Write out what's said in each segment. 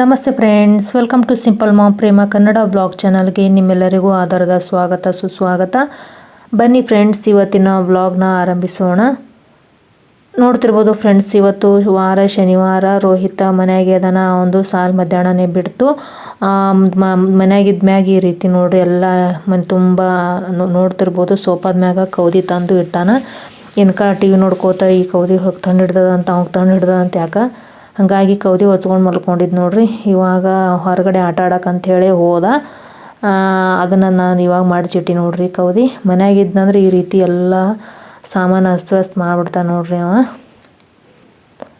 ನಮಸ್ತೆ friends welcome to simple mom Prema Kannada blog ಚಾನಲ್ಗೆ ನಿಮ್ಮೆಲ್ಲರಿಗೂ ಆಧಾರದ ಸ್ವಾಗತ, ಸುಸ್ವಾಗತ. ಬನ್ನಿ ಫ್ರೆಂಡ್ಸ್ ಇವತ್ತಿನ ವ್ಲಾಗ್ನ ಆರಂಭಿಸೋಣ. ನೋಡ್ತಿರ್ಬೋದು ಫ್ರೆಂಡ್ಸ್ ಇವತ್ತು ವಾರ, ಶನಿವಾರ, ರೋಹಿತ ಮನೆಯಾಗೆ ಅದನ್ನು ಒಂದು ಸಾಲು ಮಧ್ಯಾಹ್ನನೇ ಬಿಡ್ತು. ಮನೆಯಾಗಿದ್ದ ಮ್ಯಾಗ ಈ ರೀತಿ ನೋಡಿ, ಎಲ್ಲ ಮನೆ ತುಂಬ ನೋಡ್ತಿರ್ಬೋದು ಸೋಫಾದ ಮ್ಯಾಗ ಕೌದಿ ತಂದು ಇಟ್ಟಾನ. ಇನ್ಕ ಟಿ ವಿ ನೋಡ್ಕೋತ ಈ ಕೌದಿ ಹೋಗಿ ತಂದು ಹಿಡ್ದದಂತ ಅವ್ಗೆ ತಂದು ಹಿಡ್ದದಂತ ಯಾಕೆ? ಹಾಗಾಗಿ ಕೌದಿ ಹೊಚ್ಕೊಂಡು ಮಲ್ಕೊಂಡಿದ್ದು ನೋಡ್ರಿ. ಇವಾಗ ಹೊರಗಡೆ ಆಟ ಆಡಕ್ಕೆ ಅಂಥೇಳಿ ಹೋದ. ಅದನ್ನು ನಾನು ಇವಾಗ ಮಾಡಿಚಿಟ್ಟಿ ನೋಡ್ರಿ ಕೌದಿ. ಮನೆಯಾಗಿದ್ದಂದ್ರೆ ಈ ರೀತಿ ಎಲ್ಲ ಸಾಮಾನು ಅಸ್ತವ್ಯಸ್ತ ಮಾಡಿಬಿಡ್ತಾನೆ ನೋಡ್ರಿ ಅವ.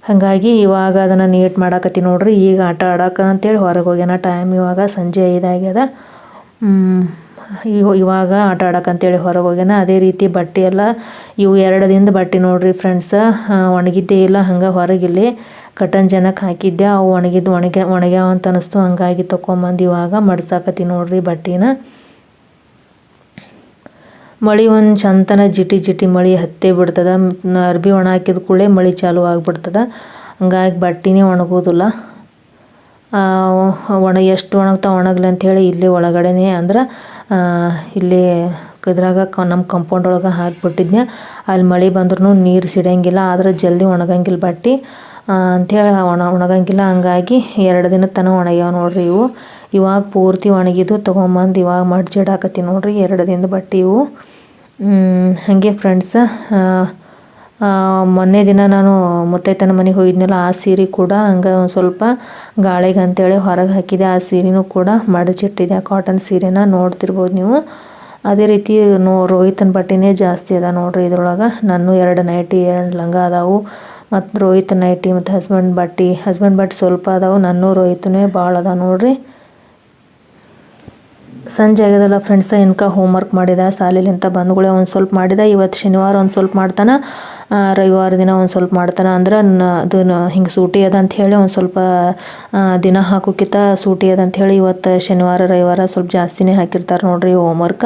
ಹಾಗಾಗಿ ಇವಾಗ ಅದನ್ನು ನೀಟ್ ಮಾಡಾಕತ್ತಿ ನೋಡ್ರಿ. ಈಗ ಆಟ ಆಡಕ್ಕೆ ಅಂತೇಳಿ ಹೊರಗೆ ಹೋಗ್ಯಾನ. ಟೈಮ್ ಇವಾಗ ಸಂಜೆ ಐದಾಗ್ಯದ. ಈಗ ಇವಾಗ ಆಟ ಆಡಕ್ಕೆ ಅಂತೇಳಿ ಹೊರಗೆ ಹೋಗ್ಯಾನ. ಅದೇ ರೀತಿ ಬಟ್ಟೆ ಎಲ್ಲ ಇವು ಎರಡು ದಿನದ ಬಟ್ಟೆ ನೋಡ್ರಿ ಫ್ರೆಂಡ್ಸ ಒಣಗಿದ್ದೇ ಇಲ್ಲ. ಹಂಗೆ ಹೊರಗಿಲ್ಲಿ ಕಟನ್ ಜನಕ್ಕೆ ಹಾಕಿದ್ದೆ, ಅವು ಒಣಗಿದ್ದು, ಒಣಗ್ಯ, ಒಣಗ್ಯಾವ ಅಂತ ಅನಿಸ್ತು. ಹಂಗಾಗಿ ತೊಗೊಂಬಂದು ಇವಾಗ ಮಡ್ಸಾಕತ್ತಿ ನೋಡ್ರಿ ಬಟ್ಟಿನ. ಮಳೆ ಒಂದು ಚಂತನ ಜಿಟಿ ಜಿಟಿ ಮಳೆ ಹತ್ತೇ ಬಿಡ್ತದೆ. ಅರ್ಬಿ ಒಣ ಹಾಕಿದ ಕೂಡಲೇ ಮಳೆ ಚಾಲು ಆಗಿಬಿಡ್ತದೆ. ಹಂಗಾಗಿ ಬಟ್ಟಿನೇ ಒಣಗೋದಿಲ್ಲ. ಒಣ ಎಷ್ಟು ಒಣಗ್ತಾ ಒಣಗಲಿ ಅಂಥೇಳಿ ಇಲ್ಲಿ ಒಳಗಡೆನೇ ಅಂದ್ರೆ ಇಲ್ಲಿ ಇದ್ರಾಗ ಕ ನಮ್ಮ ಕಂಪೌಂಡ್ ಒಳಗೆ ಹಾಕಿಬಿಟ್ಟಿದ್ನೆ ಅಲ್ಲಿ ಮಳೆ ಬಂದ್ರೂ ನೀರು ಸಿಡಂಗಿಲ್ಲ, ಆದ್ರೆ ಜಲ್ದಿ ಒಣಗಂಗಿಲ್ಲ ಬಟ್ಟೆ. ಅಂಥೇಳಿ ಒಣ, ಒಣಗಂಗಿಲ್ಲ. ಹಂಗಾಗಿ ಎರಡು ದಿನದ ತನಕ ಒಣಗ್ಯಾವ ನೋಡ್ರಿ ಇವು. ಇವಾಗ ಪೂರ್ತಿ ಒಣಗಿದ್ದು ತೊಗೊಂಬಂದು ಇವಾಗ ಮಡ್ಚಿಡಾಕತ್ತಿ ನೋಡ್ರಿ. ಎರಡು ದಿನದ ಬಟ್ಟೆ ಇವು. ಹಾಗೆ ಫ್ರೆಂಡ್ಸ್ ಮೊನ್ನೆ ದಿನ ನಾನು ಮುತ್ತೈತನ ಮನೆಗೆ ಹೋಗಿದ್ನಲ್ಲ, ಆ ಸೀರೆ ಕೂಡ ಹಂಗೆ ಒಂದು ಸ್ವಲ್ಪ ಗಾಳಿಗೆ ಅಂತೇಳಿ ಹೊರಗೆ ಹಾಕಿದೆ. ಆ ಸೀರೆನೂ ಕೂಡ ಮಡಚಿಟ್ಟಿದೆ ಕಾಟನ್ ಸೀರೆನ ನೋಡ್ತಿರ್ಬೋದು ನೀವು. ಅದೇ ರೀತಿ ನೋ, ರೋಹಿತನ ಬಟ್ಟೆನೇ ಜಾಸ್ತಿ ಅದ ನೋಡ್ರಿ ಇದ್ರೊಳಗೆ. ನಾನು ಎರಡು ನೈಟಿ, ಎರಡು ಲಂಗ ಅದಾವು. ಮತ್ತು ರೋಹಿತ್ ನೈಟಿ ಮತ್ತು ಹಸ್ಬೆಂಡ್ ಬಟ್ಟೆ. ಹಸ್ಬೆಂಡ್ ಬಟ್ಟೆ ಸ್ವಲ್ಪ ಅದಾವೆ, ನನ್ನೂ ರೋಹಿತನೇ ಭಾಳ ಅದಾವೆ ನೋಡ್ರಿ. ಸಂಜೆ ಆಗ್ಯದಲ್ಲ ಫ್ರೆಂಡ್ಸ ಇನ್ಕ ಹೋಮ್ವರ್ಕ್ ಮಾಡಿದ ಸಾಲಿಲಿಂತ ಬಂದ್ಗಳೇ ಒಂದು ಸ್ವಲ್ಪ ಮಾಡಿದ, ಇವತ್ತು ಶನಿವಾರ ಒಂದು ಸ್ವಲ್ಪ ಮಾಡ್ತಾನೆ ರವಿವಾರ ದಿನ ಒಂದು ಸ್ವಲ್ಪ ಮಾಡ್ತಾನೆ ಅಂದ್ರೆ ಅದು ಹಿಂಗೆ ಸೂಟಿ ಅದ ಅಂತ ಹೇಳಿ ಒಂದು ಸ್ವಲ್ಪ ದಿನ ಹಾಕೋಕ್ಕಿಂತ ಸೂಟಿ ಅದ ಅಂತ ಹೇಳಿ ಇವತ್ತು ಶನಿವಾರ, ರವಿವಾರ ಸ್ವಲ್ಪ ಜಾಸ್ತಿನೇ ಹಾಕಿರ್ತಾರೆ ನೋಡ್ರಿ ಹೋಮ್ವರ್ಕ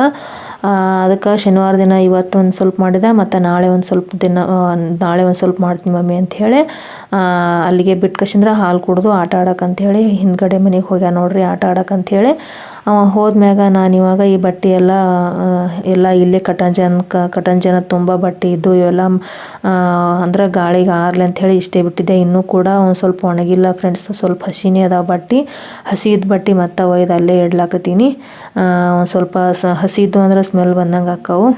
ಅದಕ್ಕೆ ಶನಿವಾರ ದಿನ ಇವತ್ತು ಒಂದು ಸ್ವಲ್ಪ ಮಾಡಿದೆ, ಮತ್ತು ನಾಳೆ ಒಂದು ಸ್ವಲ್ಪ ದಿನ ನಾಳೆ ಒಂದು ಸ್ವಲ್ಪ ಮಾಡ್ತೀನಿ ಮಮ್ಮಿ ಅಂಥೇಳಿ ಹೇಳಿ ಅಲ್ಲಿಗೆ ಬಿಟ್ಕಶಂದ್ರೆ ಹಾಲು ಕುಡ್ದು ಆಟ ಆಡಕ್ಕೆ ಅಂಥೇಳಿ ಹಿಂದ್ಗಡೆ ಮನೆಗೆ ಹೋಗ್ಯಾ ನೋಡ್ರಿ ಆಟ ಆಡಕ್ಕೆ ಅಂಥೇಳಿ ಅವ ಹೋದ್ಮ್ಯಾಗ ನಾನು ಇವಾಗ ಈ ಬಟ್ಟೆ ಎಲ್ಲ ಎಲ್ಲ ಇಲ್ಲೇ ಕಟನ್ ಜನ ಕಟನ್ ಜನ ತುಂಬ ಬಟ್ಟೆ ಇದ್ದು ಇವೆಲ್ಲ ಅಂದ್ರೆ ಗಾಳಿಗೆ ಆರ್ಲಿ ಅಂಥೇಳಿ ಇಷ್ಟೇ ಬಿಟ್ಟಿದ್ದೆ. ಇನ್ನೂ ಕೂಡ ಒಂದು ಸ್ವಲ್ಪ ಒಣಗಿಲ್ಲ ಫ್ರೆಂಡ್ಸ್, ಸ್ವಲ್ಪ ಹಸಿನೇ ಅದಾವ ಬಟ್ಟೆ. ಹಸಿದ ಬಟ್ಟೆ ಮತ್ತೆ ಒಯ್ದು ಅಲ್ಲೇ ಇಡ್ಲಾಕತ್ತೀನಿ. ಒಂದು ಸ್ವಲ್ಪ ಹಸಿದ್ದು ಅಂದ್ರೆ ಸ್ಮೆಲ್ ಬಂದಂಗೆ ಆಕ್ಕವು.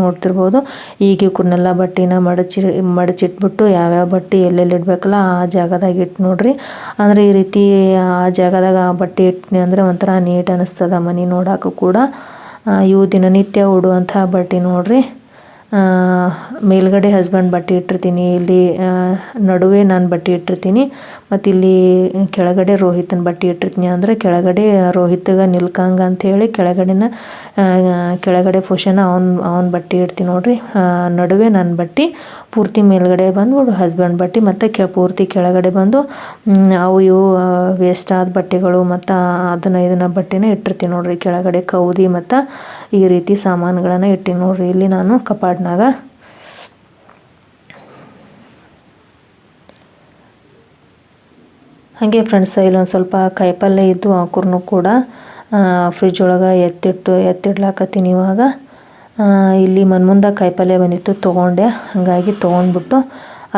ನೋಡ್ತಿರ್ಬೋದು. ಈಗ ಇವ್ರನ್ನೆಲ್ಲ ಬಟ್ಟೆನ ಮಡಚಿ, ಮಡಚಿಟ್ಬಿಟ್ಟು ಯಾವ್ಯಾವ ಬಟ್ಟೆ ಎಲ್ಲೆಲ್ಲಿ ಇಡಬೇಕಲ್ಲ ಆ ಜಾಗದಾಗ ಇಟ್ಟು ನೋಡ್ರಿ. ಅಂದ್ರೆ ಈ ರೀತಿ ಆ ಜಾಗದಾಗ ಆ ಬಟ್ಟೆ ಇಟ್ನಿ ಅಂದ್ರೆ ಒಂಥರ ನೀಟ್ ಅನಿಸ್ತದ ಮನೆ ನೋಡಾಕು ಕೂಡ ಇವು ದಿನನಿತ್ಯ ಉಡುವಂತಹ ಬಟ್ಟೆ ನೋಡ್ರಿ. ಮೇಲ್ಗಡೆ ಹಸ್ಬೆಂಡ್ ಬಟ್ಟೆ ಇಟ್ಟಿರ್ತೀನಿ, ಇಲ್ಲಿ ನಡುವೆ ನಾನು ಬಟ್ಟೆ ಇಟ್ಟಿರ್ತೀನಿ, ಮತ್ತು ಇಲ್ಲಿ ಕೆಳಗಡೆ ರೋಹಿತನ ಬಟ್ಟೆ ಇಟ್ಟಿರ್ತೀನಿ ಅಂದರೆ ಕೆಳಗಡೆ ರೋಹಿತ್ಗೆ ನಿಲ್ಕಂಗ ಅಂಥೇಳಿ ಕೆಳಗಡೆನ ಕೆಳಗಡೆ ಪೋಷನ್ ಅವನ ಅವನ ಬಟ್ಟೆ ಇಡ್ತೀನಿ ನೋಡ್ರಿ. ನಡುವೆ ನನ್ನ ಬಟ್ಟೆ, ಪೂರ್ತಿ ಮೇಲ್ಗಡೆ ಬಂದು ಹಸ್ಬೆಂಡ್ ಬಟ್ಟೆ, ಮತ್ತು ಕೆ, ಪೂರ್ತಿ ಕೆಳಗಡೆ ಬಂದು ಅವು ಇವು ವೇಸ್ಟ್ ಆದ ಬಟ್ಟೆಗಳು ಮತ್ತು ಅದನ್ನು ಇದನ್ನು ಬಟ್ಟೆನೇ ಇಟ್ಟಿರ್ತೀನಿ ನೋಡ್ರಿ. ಕೆಳಗಡೆ ಕೌದಿ ಮತ್ತು ಈ ರೀತಿ ಸಾಮಾನುಗಳನ್ನು ಇಟ್ಟಿನಿ ನೋಡ್ರಿ. ಇಲ್ಲಿ ನಾನು ಕಪಾಟ್ನಾಗ ಹಾಗೆ ಫ್ರೆಂಡ್ಸ್ ಇಲ್ಲೊಂದು ಸ್ವಲ್ಪ ಕಾಯಿಪಲ್ಯ ಇದ್ದು ಹಾಕೂರ್ನು ಕೂಡ ಫ್ರಿಜ್ ಒಳಗೆ ಎತ್ತಿಟ್ಟು, ಎತ್ತಿಡ್ಲಾಕತ್ತೀನಿ ಇವಾಗ. ಇಲ್ಲಿ ಮನ್ ಮುಂದೆ ಕಾಯಿಪಲ್ಯ ಬಂದಿತ್ತು, ತೊಗೊಂಡೆ. ಹಾಗಾಗಿ ತೊಗೊಂಡ್ಬಿಟ್ಟು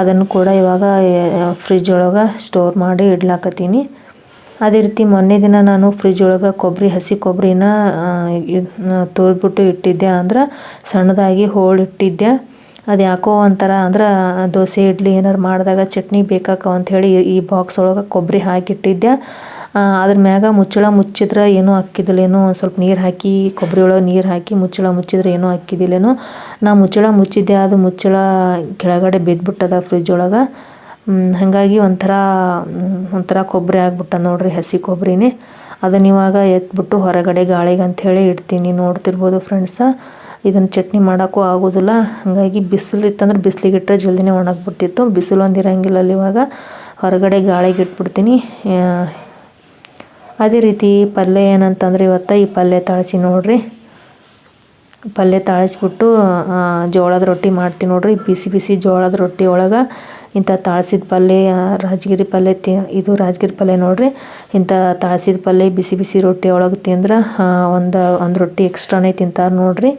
ಅದನ್ನು ಕೂಡ ಇವಾಗ ಫ್ರಿಜ್ ಒಳಗೆ ಸ್ಟೋರ್ ಮಾಡಿ ಇಡ್ಲಾಕತ್ತೀನಿ. ಅದೇ ರೀತಿ ಮೊನ್ನೆ ದಿನ ನಾನು ಫ್ರಿಜ್ ಒಳಗೆ ಕೊಬ್ಬರಿ ಹಸಿ ಕೊಬ್ಬರಿನ ತೋರ್ಬಿಟ್ಟು ಇಟ್ಟಿದ್ದೆ. ಅಂದ್ರೆ ಸಣ್ಣದಾಗಿ ಹೋಳು ಇಟ್ಟಿದ್ದೆ. ಅದು ಯಾಕೋ ಒಂಥರ, ಅಂದ್ರೆ ದೋಸೆ, ಇಡ್ಲಿ ಏನಾರು ಮಾಡಿದಾಗ ಚಟ್ನಿ ಬೇಕಾಕವ ಅಂಥೇಳಿ ಈ ಬಾಕ್ಸ್ ಒಳಗೆ ಕೊಬ್ಬರಿ ಹಾಕಿಟ್ಟಿದ್ದೆ. ಅದ್ರ ಮ್ಯಾಗ ಮುಚ್ಚಳ ಮುಚ್ಚಿದ್ರೆ ಏನೂ ಅಕ್ಕಿದಿಲ್ಲೇನೋ ಒಂದು ಸ್ವಲ್ಪ ನೀರು ಹಾಕಿ ಕೊಬ್ಬರಿ ಒಳಗೆ ನೀರು ಹಾಕಿ ಮುಚ್ಚಳ ಮುಚ್ಚಿದ್ರೆ ಏನೂ ಅಕ್ಕಿದಿಲ್ಲೇನೋ ನಾ ಮುಚ್ಚಳ ಮುಚ್ಚಿದ್ದೆ. ಅದು ಮುಚ್ಚಳ ಕೆಳಗಡೆ ಬಿದ್ದುಬಿಟ್ಟದ ಫ್ರಿಜ್ ಒಳಗೆ. ಹಾಗಾಗಿ ಒಂಥರ ಒಂಥರ ಕೊಬ್ಬರಿ ಆಗ್ಬಿಟ್ಟ ನೋಡ್ರಿ, ಹಸಿ ಕೊಬ್ಬರಿನೇ. ಅದನ್ನ ಇವಾಗ ಎತ್ಬಿಟ್ಟು ಹೊರಗಡೆ ಗಾಳಿಗೆ ಅಂಥೇಳಿ ಇಡ್ತೀನಿ. ನೋಡ್ತಿರ್ಬೋದು ಫ್ರೆಂಡ್ಸ ಇದನ್ನು ಚಟ್ನಿ ಮಾಡೋಕ್ಕೂ ಆಗೋದಿಲ್ಲ. ಹಾಗಾಗಿ ಬಿಸಿಲು ಇತ್ತಂದ್ರೆ ಬಿಸಿಲಿಗೆ ಇಟ್ಟರೆ ಜಲ್ದಿನೇ ಒಣಗಿಬಿಡ್ತಿತ್ತು ಬಿಸಿಲು ಒಂದು ಅಲ್ಲಿ ಇವಾಗ. ಹೊರಗಡೆ ಗಾಳಿಗೆ ಇಟ್ಬಿಡ್ತೀನಿ ಅದೇ ರೀತಿ ಪಲ್ಯ ಏನಂತಂದ್ರೆ ಇವತ್ತು ಈ ಪಲ್ಯ ತಾಳಿಸಿ ನೋಡ್ರಿ. ಪಲ್ಯ ತಾಳಿಸ್ಬಿಟ್ಟು ಜೋಳದ ರೊಟ್ಟಿ ಮಾಡ್ತೀನಿ ನೋಡ್ರಿ. ಬಿಸಿ ಬಿಸಿ ಜೋಳದ ರೊಟ್ಟಿ ಒಳಗೆ ಇಂಥ ತಾಳ್ಸಿದ ಪಲ್ಯ ರಾಜಗಿರಿ ಪಲ್ಯ ತಿ, ಇದು ರಾಜಗಿರಿ ಪಲ್ಯ ನೋಡ್ರಿ. ಇಂಥ ತಾಳ್ಸಿದ ಪಲ್ಯ ಬಿಸಿ ಬಿಸಿ ರೊಟ್ಟಿ ಒಳಗೆ ತಿಂದ್ರೆ ಒಂದು ಒಂದು ರೊಟ್ಟಿ ಎಕ್ಸ್ಟ್ರಾನೇ ತಿಂತಾರೆ ನೋಡ್ರಿ.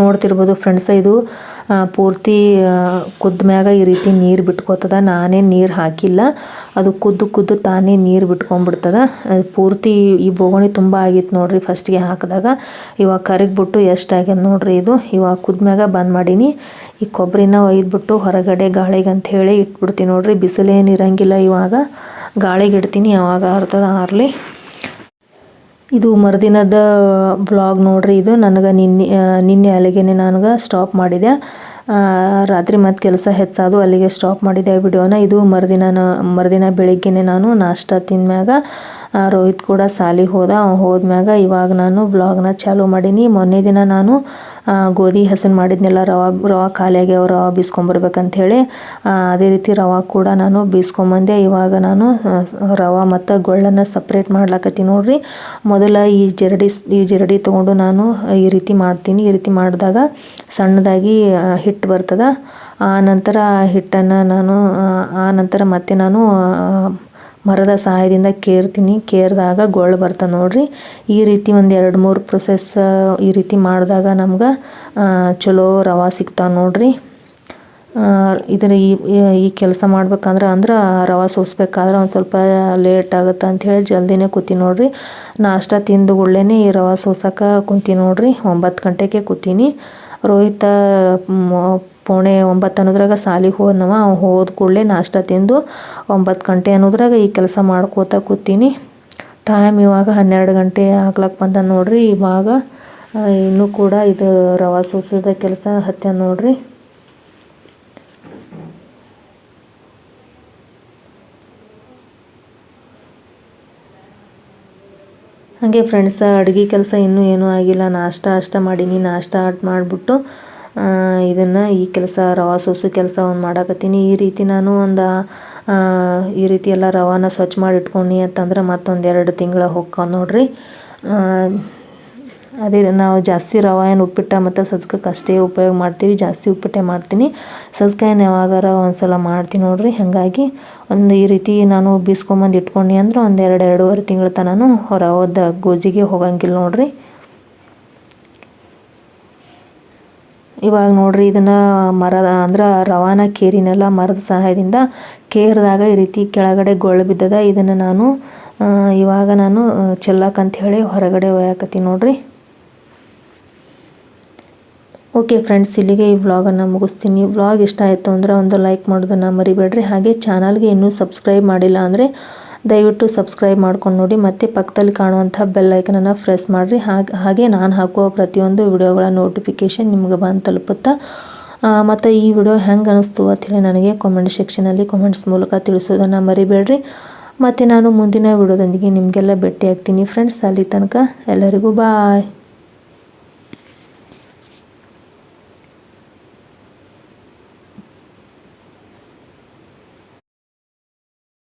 ನೋಡ್ತಿರ್ಬೋದು ಫ್ರೆಂಡ್ಸ್ ಇದು ಪೂರ್ತಿ ಕುದ್ದ ಮ್ಯಾಗ ಈ ರೀತಿ ನೀರು ಬಿಟ್ಕೋತದ. ನಾನೇ ನೀರು ಹಾಕಿಲ್ಲ. ಅದು ಕುದ್ದು ಕುದ್ದು ತಾನೇ ನೀರು ಬಿಟ್ಕೊಂಡ್ಬಿಡ್ತದ. ಪೂರ್ತಿ ಈ ಬೋಗಣಿ ತುಂಬ ಆಗಿತ್ತು ನೋಡ್ರಿ ಫಸ್ಟಿಗೆ ಹಾಕಿದಾಗ. ಇವಾಗ ಕರಗಿಬಿಟ್ಟು ಎಷ್ಟು ಆಗ್ಯದ ನೋಡ್ರಿ ಇದು. ಇವಾಗ ಕುದ್ಮ್ಯಾಗ ಬಂದ್ ಮಾಡೀನಿ. ಈ ಕೊಬ್ಬರಿನ ಒಯ್ದುಬಿಟ್ಟು ಹೊರಗಡೆ ಗಾಳಿಗೆ ಅಂತ ಹೇಳಿ ಇಟ್ಬಿಡ್ತೀನಿ ನೋಡ್ರಿ. ಬಿಸಿಲೇನು ಇರಂಗಿಲ್ಲ ಇವಾಗ. ಗಾಳಿಗೆ ಇಡ್ತೀನಿ ಯಾವಾಗ ಆರ್ತದ ಆರಲಿ. ಇದು ಮರುದಿನದ ವ್ಲಾಗ್ ನೋಡ್ರಿ ಇದು. ನನಗೆ ನಿನ್ನೆ ನಿನ್ನೆ ಅಲ್ಲಿಗೆ ನನಗೆ ಸ್ಟಾಪ್ ಮಾಡಿದೆ. ರಾತ್ರಿ ಮತ್ತು ಕೆಲಸ ಹೆಚ್ಚಾದು ಅಲ್ಲಿಗೆ ಸ್ಟಾಪ್ ಮಾಡಿದೆ ವಿಡಿಯೋನ ಇದು ಮರುದಿನ ಮರುದಿನ ಬೆಳಿಗ್ಗೆನೆ ನಾನು ನಾಷ್ಟ ತಿಂದ್ಮ್ಯಾಗ. ರೋಹಿತ್ ಕೂಡ ಸಾಲಿಗೆ ಹೋದ. ಹೋದ್ಮ್ಯಾಗ ಇವಾಗ ನಾನು ವ್ಲಾಗ್ನ ಚಾಲೂ ಮಾಡೀನಿ. ಮೊನ್ನೆ ದಿನ ನಾನು ಗೋಧಿ ಹಸನ್ ಮಾಡಿದ್ನೆಲ್ಲ ರವಾ ರವಾ ಖಾಲಿಯಾಗಿ ಅವ್ರು ಬೀಸ್ಕೊಂಬರ್ಬೇಕಂತ ಹೇಳಿ ಅದೇ ರೀತಿ ರವಾ ಕೂಡ ನಾನು ಬೀಸ್ಕೊಂಬಂದೆ. ಇವಾಗ ನಾನು ರವೆ ಮತ್ತು ಗೊಳ್ಳನ್ನು ಸಪ್ರೇಟ್ ಮಾಡ್ಲಾಕತ್ತೀನಿ ನೋಡ್ರಿ. ಮೊದಲ ಈ ಜರಡಿ ಈ ಜರಡಿ ತೊಗೊಂಡು ನಾನು ಈ ರೀತಿ ಮಾಡ್ತೀನಿ. ಈ ರೀತಿ ಮಾಡಿದಾಗ ಸಣ್ಣದಾಗಿ ಹಿಟ್ಟು ಬರ್ತದೆ. ಆ, ನಂತರ ಹಿಟ್ಟನ್ನು ನಾನು, ಆ ನಂತರ ಮತ್ತೆ ನಾನು ಮರದ ಸಹಾಯದಿಂದ ಕೇರ್ತೀನಿ, ಕೇರಿದಾಗ ಗೋಳ್ ಬರ್ತದೆ ನೋಡ್ರಿ. ಈ ರೀತಿ ಒಂದು ಎರಡು ಮೂರು ಪ್ರೊಸೆಸ್ ಈ ರೀತಿ ಮಾಡಿದಾಗ ನಮ್ಗೆ ಚಲೋ ರವೆ ಸಿಗ್ತಾವೆ ನೋಡ್ರಿ. ಇದರ ಈ ಈ ಕೆಲಸ ಮಾಡ್ಬೇಕಂದ್ರೆ ಅಂದ್ರೆ ರವೆ ಸೋಸ್ಬೇಕಾದ್ರೆ ಒಂದು ಸ್ವಲ್ಪ ಲೇಟ್ ಆಗುತ್ತೆ ಅಂಥೇಳಿ ಜಲ್ದಿನೇ ಕೂತಿ ನೋಡ್ರಿ. ನಾಷ್ಟ ತಿಂದು ಕೂಡಲೇ ಈ ರವೆ ಸೋಸಕ್ಕೆ ಕುಂತಿ ನೋಡ್ರಿ. ಒಂಬತ್ತು ಗಂಟೆಗೆ ಕೂತೀನಿ. ರೋಹಿತ ಪೋಣೆ ಒಂಬತ್ತು ಅನ್ನೋದ್ರಾಗ ಸಾಲಿಗೆ ಹೋದ್ನವ. ಹೋದ ಕೂಡಲೇ ನಾಷ್ಟ ತಿಂದು ಒಂಬತ್ತು ಗಂಟೆ ಅನ್ನೋದ್ರಾಗ ಈ ಕೆಲಸ ಮಾಡ್ಕೋತ ಕೂತೀನಿ. ಟೈಮ್ ಇವಾಗ ಹನ್ನೆರಡು ಗಂಟೆ ಆಗ್ಲಕ್ಕೆ ಬಂದ ನೋಡ್ರಿ. ಇವಾಗ ಇನ್ನೂ ಕೂಡ ಇದು ರವೆ ಸೋಸೋದ ಕೆಲಸ ಹತ್ಯ ನೋಡ್ರಿ. ಹಾಗೆ ಫ್ರೆಂಡ್ಸ ಅಡುಗೆ ಕೆಲಸ ಇನ್ನೂ ಏನೂ ಆಗಿಲ್ಲ. ನಾಷ್ಟ ಅಷ್ಟ ಮಾಡೀನಿ. ನಾಷ್ಟ ಮಾಡಿಬಿಟ್ಟು ಇದನ್ನು ಈ ಕೆಲಸ ರವೆ ಸೋಸು ಕೆಲಸ ಒಂದು ಮಾಡಾಕತ್ತೀನಿ. ಈ ರೀತಿ ನಾನು ಒಂದು ಈ ರೀತಿ ಎಲ್ಲ ರವಾನ ಸ್ವಚ್ಛ ಮಾಡಿ ಇಟ್ಕೊಂಡು ಅಂತಂದ್ರೆ ಮತ್ತೊಂದು ಎರಡು ತಿಂಗಳ ಹೊಕ್ಕ ನೋಡ್ರಿ. ಅದೇ ನಾವು ಜಾಸ್ತಿ ರವ ಏನು ಉಪ್ಪಿಟ್ಟು ಮತ್ತು ಸಜ್ಕಕ್ಕೆ ಅಷ್ಟೇ ಉಪಯೋಗ ಮಾಡ್ತೀವಿ, ಜಾಸ್ತಿ ಉಪ್ಪಿಟ್ಟೆ ಮಾಡ್ತೀನಿ. ಸಜ್ಕಾಯನ್ನು ಯಾವಾಗಾರ ಒಂದು ಸಲ ಮಾಡ್ತೀನಿ ನೋಡಿರಿ. ಹಾಗಾಗಿ ಒಂದು ಈ ರೀತಿ ನಾನು ಬೀಸ್ಕೊಂಬಂದು ಇಟ್ಕೊಂಡು ಅಂದ್ರೆ ಒಂದು ಎರಡು, ಎರಡೂವರೆ ತಿಂಗಳ ತನಕ ರವದ ಗೋಜಿಗೆ ಹೋಗಂಗಿಲ್ಲ ನೋಡಿರಿ. ಇವಾಗ ನೋಡಿರಿ ಇದನ್ನು ಮರ ಅಂದ್ರೆ ರವಾನ ಕೇರಿನೆಲ್ಲ ಮರದ ಸಹಾಯದಿಂದ ಕೇರಿದಾಗ ಈ ರೀತಿ ಕೆಳಗಡೆ ಗೊಳ್ಳು ಬಿದ್ದದ. ಇದನ್ನು ನಾನು ಇವಾಗ ನಾನು ಚೆಲ್ಲಕ್ಕಂತ ಹೇಳಿ ಹೊರಗಡೆ ಒಯ್ಯಾಕತ್ತೀನಿ ನೋಡ್ರಿ. ಓಕೆ ಫ್ರೆಂಡ್ಸ್, ಇಲ್ಲಿಗೆ ಈ ವ್ಲಾಗನ್ನು ಮುಗಿಸ್ತೀನಿ. ವ್ಲಾಗ್ ಇಷ್ಟ ಆಯಿತು ಅಂದರೆ ಒಂದು ಲೈಕ್ ಮಾಡೋದನ್ನು ಮರಿಬೇಡ್ರಿ. ಹಾಗೆ ಚಾನಲ್ಗೆ ಇನ್ನೂ ಸಬ್ಸ್ಕ್ರೈಬ್ ಮಾಡಿಲ್ಲ ಅಂದರೆ ದಯವಿಟ್ಟು ಸಬ್ಸ್ಕ್ರೈಬ್ ಮಾಡ್ಕೊಂಡು ನೋಡಿ. ಮತ್ತು ಪಕ್ಕದಲ್ಲಿ ಕಾಣುವಂಥ ಬೆಲ್ ಐಕನನ್ನು ಪ್ರೆಸ್ ಮಾಡಿರಿ. ಹಾಗೆ ಹಾಗೆ ನಾನು ಹಾಕುವ ಪ್ರತಿಯೊಂದು ವಿಡಿಯೋಗಳ ನೋಟಿಫಿಕೇಷನ್ ನಿಮ್ಗೆ ಬಂದು ತಲುಪುತ್ತಾ? ಮತ್ತು ಈ ವಿಡಿಯೋ ಹೆಂಗೆ ಅನ್ನಿಸ್ತು ಅಂತೇಳಿ ನನಗೆ ಕಾಮೆಂಟ್ ಸೆಕ್ಷನಲ್ಲಿ ಕಾಮೆಂಟ್ಸ್ ಮೂಲಕ ತಿಳಿಸೋದನ್ನು ಮರಿಬೇಡ್ರಿ. ಮತ್ತು ನಾನು ಮುಂದಿನ ವಿಡಿಯೋದೊಂದಿಗೆ ನಿಮಗೆಲ್ಲ ಭೇಟಿ ಆಗ್ತೀನಿ ಫ್ರೆಂಡ್ಸ್ ಅಲ್ಲಿ ತನಕ ಎಲ್ಲರಿಗೂ ಬಾಯ್